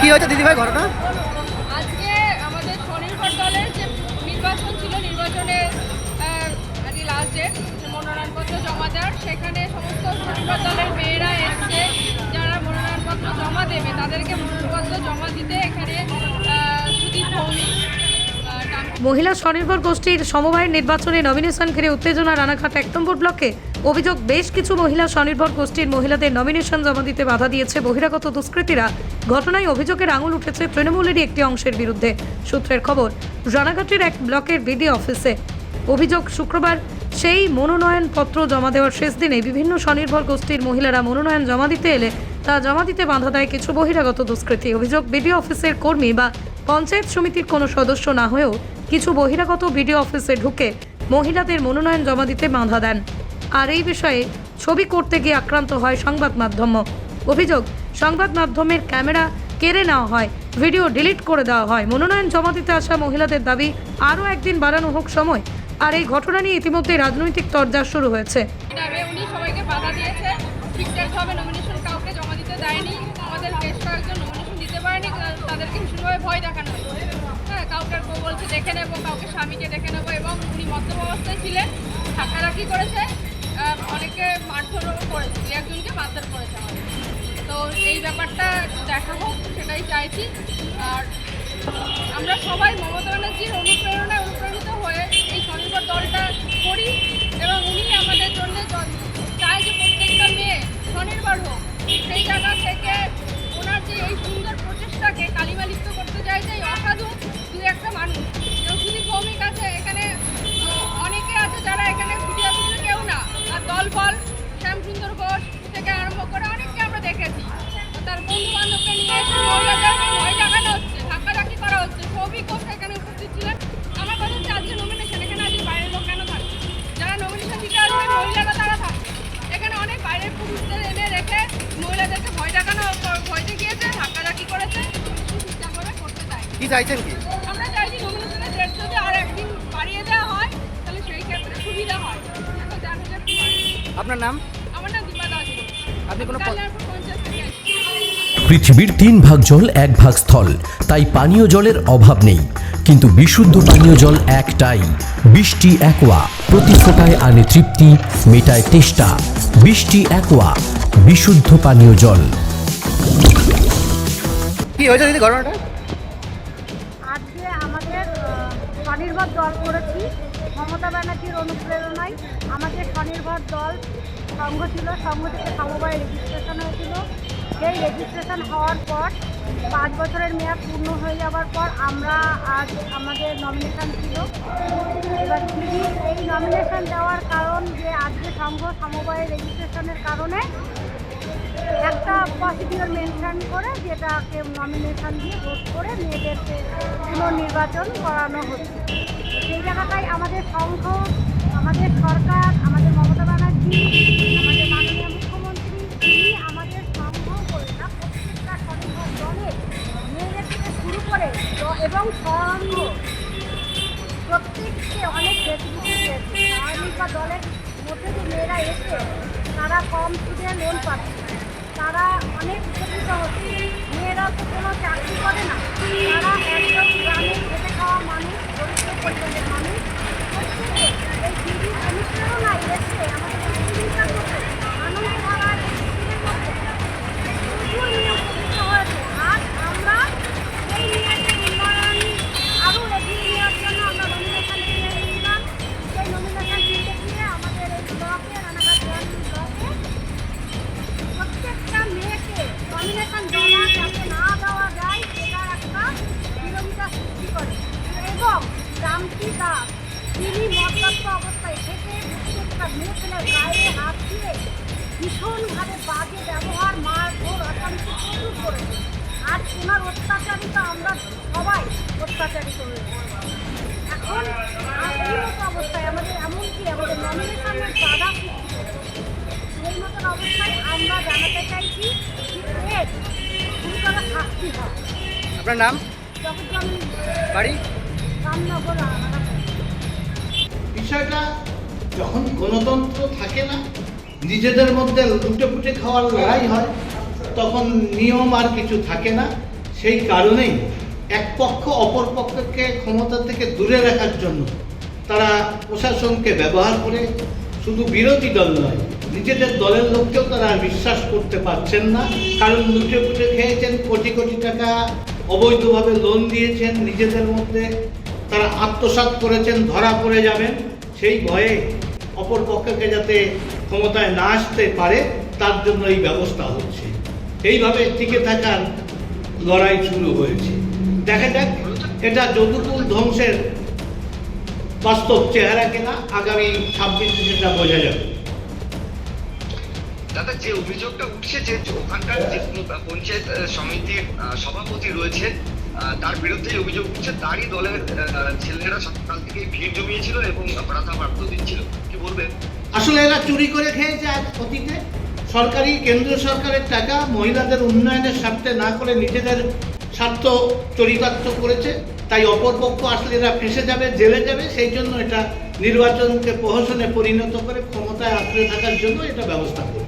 কি হয়েছে দিদিভাই ঘটনা? আজকে আমাদের স্বনির্ভর দলের যে নির্বাচন ছিল নির্বাচনে আর কি লাস্ট ডেট মনোনয়নপত্র জমা দেওয়ার সেখানে সমস্ত স্বনির্ভর দলের মেয়েরা এসছে যারা মনোনয়নপত্র জমা দেবে তাদেরকে মনোনয়নপত্র জমা দিতে এখানে সুদীপ ভৌমিক মহিলা স্বনির্ভর গোষ্ঠীর সমবায়ের নির্বাচনে নমিনেশন ঘিরে উত্তেজনা রানাঘাট এক নম্বর ব্লকে। অভিযোগ, বেশ কিছু মহিলা স্বনির্ভর গোষ্ঠীর মহিলাদের নমিনেশন জমা দিতে বাধা দিয়েছে। বহিরাগত দুষ্কৃতীরা ঘটনায় অভিযোগের আঙুল উঠেছে তৃণমূলেরই একটি অংশের বিরুদ্ধে। সূত্রের খবর, রানাঘাটের এক ব্লকের বিডি অফিসে অভিযোগ, শুক্রবার সেই মনোনয়নপত্র জমা দেওয়ার শেষ দিনে বিভিন্ন স্বনির্ভর গোষ্ঠীর মহিলারা মনোনয়ন জমা দিতে এলে তা জমা দিতে বাধা দেয় কিছু বহিরাগত দুষ্কৃতী। অভিযোগ বিডিও অফিসের কর্মী বা পঞ্চায়েত সমিতির কোনো সদস্য না হয়েও কিছু বহিরাগত বিডিও অফিসে ঢুকে মহিলাদের মনোনয়ন জমা দিতে বাধা দেন। আর এই বিষয়ে ছবি করতে গিয়ে আক্রান্ত হয় সংবাদ মাধ্যম। অভিযোগ, সংবাদ মাধ্যমের ক্যামেরা কেড়ে নেওয়া হয়, ভিডিও ডিলিট করে দেওয়া হয়। মনোনয়ন জমা দিতে আসা মহিলাদের দাবি আরও একদিন বাড়ানো হোক সময়। আর এই ঘটনা নিয়ে ইতিমধ্যে রাজনৈতিক তরজা শুরু হয়েছে। হ্যাঁ দেখে নেব, কাউকে স্বামীকে দেখে নেব এবং উনি মদ্যপ অবস্থায় ছিলেন। ধাক্কাধাক্কি করেছে। অনেকে মারধরও করেছে একজনকে মারধর করেছে আমাদের। তো এই ব্যাপারটা দেখা হোক, সেটাই চাইছি। আর আমরা সবাই মমতা ব্যানার্জির অনুপ্রেরণায় অনুপ্রাণিত হয়ে এই স্বনির্ভর দলটা করি এবং উনি আমাদের জন্য চায় যে প্রত্যেকটা মেয়ে স্বনির্ভর হোক। সেই জায়গা থেকে ওনার যে এই সুন্দর প্রচেষ্টাকে কালিমালিপ্ত করতে চাইছে এই অসাধু উপস্থিত ছিলেন। আমার কথা হচ্ছে আজকে নমিনেশন এখানে আজকে বাইরের লোক কেন থাকবে? যারা নমিনেশন দিতে আসবে মহিলারা তারা থাকবে। এখানে অনেক বাইরের পুরুষদের এনে রেখে মহিলাদেরকে ভয় দেখানো ভয় দেখিয়েছে ধাক্কাধাক্কি করেছে। ঠিকঠাকভাবে করতে চায় কি চাইছেন কি? আমরা চাইছি নমিনেশনের ডেট যদি আর একদিন বাড়িয়ে দেওয়া হয় তাহলে সেই ক্ষেত্রে সুবিধা হয়। তো দেখা যাক কি হয়। আপনার নাম? আমার নাম দীপা দাস। আপনি কোনো পঞ্চায়েত থেকে আসছি। পৃথিবীর তিন ভাগ জল এক ভাগ স্থল তাই পানীয় জলের অভাব নেই। কিন্তু বিশুদ্ধ পানীয় জল একটাই। বৃষ্টি একোয়া প্রতি ফোটায় আনে তৃপ্তি মেটায় তেষ্টা। বৃষ্টি একোয়া বিশুদ্ধ পানীয় জল। কি হয়েছে দিদি ঘটনাটা? আজকে আমাদের স্বনির্ভর দল করেছি। মমতা ব্যানার্জির অনুপ্রেরণায় আমাদের স্বনির্ভর দল সংঘ ছিল সংঘ থেকে সমবায় রেজিস্ট্রেশন হয়েছিল। সেই রেজিস্ট্রেশন হওয়ার পর পাঁচ বছরের মেয়াদ পূর্ণ হয়ে যাওয়ার পর আমরা আজ আমাদের নমিনেশন ছিল। এবার দিদি এই নমিনেশন দেওয়ার কারণ যে আজকে সংঘ সমবায় রেজিস্ট্রেশনের কারণে একটা প্রসিডিওর মেনশন করে যেটাকে নমিনেশন দিয়ে ভোট করে মেয়েদেরকে পুনর্নির্বাচন করানো হচ্ছে। সেই জায়গাটায় আমাদের সংঘ, আমাদের সরকার, আমাদের মমতা ব্যানার্জি দলের মধ্যে যে মেয়েরা এসে তারা কম সুদে লোন পাচ্ছে। তারা অনেক উপকৃত হচ্ছে। মেয়েরা তো কোনো চাকরি করে না। তারা একদম গ্রামে খেতে খাওয়া মানুষ দরিদ্র পরিবারের মানুষ। প্রত্যেকটা গায়ে হাত দিয়ে ভীষণভাবে বাজে ব্যবহার মার ঘোর অশান্তি প্রচুর করেছে। আজ ওনার অত্যাচারিত আমরা সবাই অত্যাচারিত হয়েছে এখন আর এই মতো অবস্থায় আমাদের এমনকি আমাদের নমিনেশনের বাধা মতন অবস্থায় আমরা জানাতে চাইছি যে এর গুরুতর শাস্তি হয়। আপনার নাম? বাড়ি? রামনগর বিষয়টা যখন গণতন্ত্র থাকে না, নিজেদের মধ্যে লুটে পুটে খাওয়ার লড়াই হয়, তখন নিয়ম আর কিছু থাকে না। সেই কারণেই এক পক্ষ অপর পক্ষকে ক্ষমতা থেকে দূরে রাখার জন্য তারা প্রশাসনকে ব্যবহার করে, শুধু বিরোধী দল নয়, নিজেদের দলের লোককেও তারা বিশ্বাস করতে পারছেন না। কারণ লুটে পুটে খেয়েছেন, কোটি কোটি টাকা অবৈধভাবে লোন দিয়েছেন নিজেদের মধ্যে। তারা আত্মসাৎ করেছেন, ধরা পড়ে যাবেন। সেই ভয়ে অপর পক্ষকে যাতে ক্ষমতায় না আসতে পারে, তার জন্য এই ব্যবস্থা হচ্ছে। এইভাবে টিকে থাকার লড়াই শুরু হয়েছে। দেখা যাক, এটা যদুকুল ধ্বংসের বাস্তব চেহারা কিনা আগামী ছাব্বিশে সেটা বোঝা যাবে। দাদা, যে অভিযোগটা উঠছে যে ওখানকার যে পঞ্চায়েত সমিতির সভাপতি রয়েছে তার বিরুদ্ধে অভিযোগ উঠছে, তারই দলের ছেলেরা সকাল থেকে ভিড় জমিয়েছিল এবং বার্তা দিচ্ছিল। কি বলবেন আসলে এরা চুরি করে খেয়েছে আজ অতীতে। সরকারি, কেন্দ্রীয় সরকারের টাকা মহিলাদের উন্নয়নের স্বার্থে না করে নিজেদের স্বার্থ চরিতার্থ করেছে। তাই অপরপক্ষ আসলে এরা ফেঁসে যাবে, জেলে যাবে। সেই জন্য এটা নির্বাচনকে প্রহসনে পরিণত করে ক্ষমতায় আঁকড়ে থাকার জন্য এটা ব্যবস্থা করছে।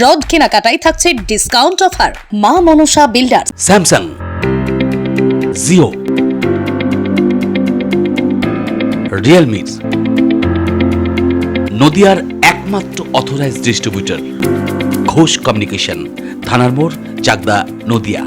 রড কেনাকাটাই থাকছে discount offer Maa Manasa builder Samsung Jio Realme নদিয়ার একমাত্র অথরাইজ ডিস্ট্রিবিউটর ঘোষ কমিউনিকেশন, থানার মোড়, চাকদা, নদিয়া।